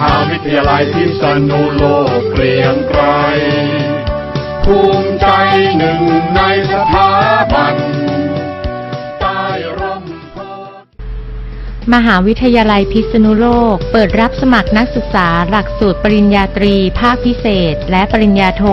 หาวิทยาลัยพิษณุโลกเกรียงไกรภูมิใจหนึ่งในสถาบันใต้ร่มโพธิ์มหาวิทยาลัยพิษณุโลก เปิดรับสมัครนักศึกษาหลักสูตรปริญญาตรี ภาคพิเศษ และปริญญาโท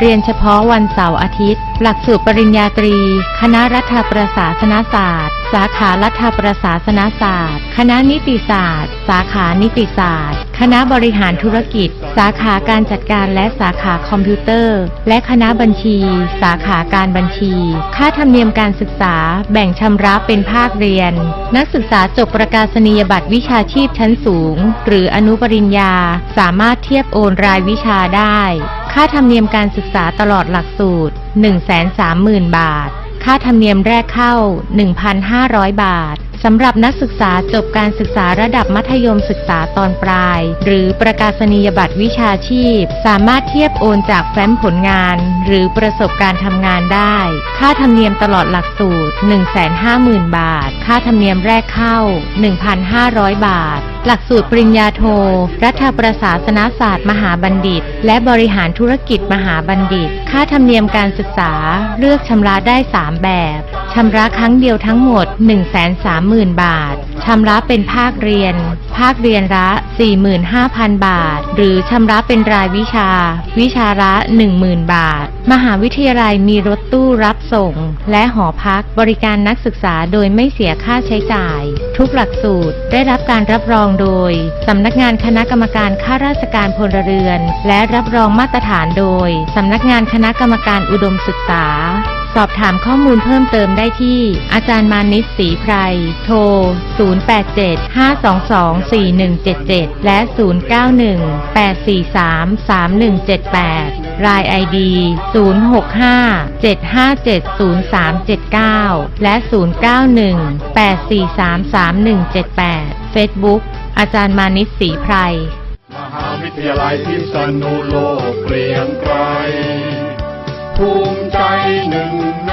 เรียนเฉพาะวันเสาร์อาทิตย์ หลักสูตรปริญญาตรี คณะรัฐประศาสนศาสตร์สาขารัฐประศาสนศาสตร์ คณะนิติศาสตร์ สาขานิติศาสตร์ คณะบริหารธุรกิจ สาขาการจัดการและสาขาคอมพิวเตอร์ และคณะบัญชี สาขาการบัญชี ค่าธรรมเนียมการศึกษา แบ่งชำระเป็นภาคเรียน นักศึกษาจบประกาศนียบัตรวิชาชีพชั้นสูง หรืออนุปริญญา สามารถเทียบโอนรายวิชาได้ ค่าธรรมเนียมการศึกษาตลอดหลักสูตร 130,000 บาท ค่าธรรมเนียมแรกเข้า 1,500 บาท สำหรับนักศึกษาจบการศึกษาระดับมัธยมศึกษาตอนปลาย หรือประกาศนียบัตรวิชาชีพ สามารถเทียบโอนจากแฟ้มผลงาน หรือประสบการณ์ทำงานได้ ค่าธรรมเนียมตลอดหลักสูตร 150,000 บาท ค่าธรรมเนียมแรกเข้า 1,500 บาท หลักสูตรปริญญาโท รัฐประศาสนศาสตร์ มหาบัณฑิต และบริหารธุรกิจมหาบัณฑิต ค่าธรรมเนียมการศึกษา เลือกชำระได้ 3 แบบ ชำระครั้งเดียวทั้งหมด 130,000 บาท ชำระเป็นภาคเรียน ภาคเรียนละ 45,000 บาท หรือชำระเป็นรายวิชา วิชาละ 10,000 บาท มหาวิทยาลัยมีรถตู้รับส่ง และหอพักบริการนักศึกษาโดยไม่เสียค่าใช้จ่าย ทุกหลักสูตรได้รับการรับรองโดย สำนักงานคณะกรรมการข้าราชการพลเรือน และรับรองมาตรฐานโดย สำนักงานคณะกรรมการอุดมศึกษา สอบถามข้อมูลเพิ่มเติมได้ที่ อาจารย์มานิศรีไพร โทร 087-522-4177 และ 091-843-3178 ราย ID 065-757-0379 และ 091-843-3178 Facebook อาจารย์มานิศรีไพร มหาวิทยาลัยพิษณุโลกเกรียงไกร ภูมิใจหนึ่งใน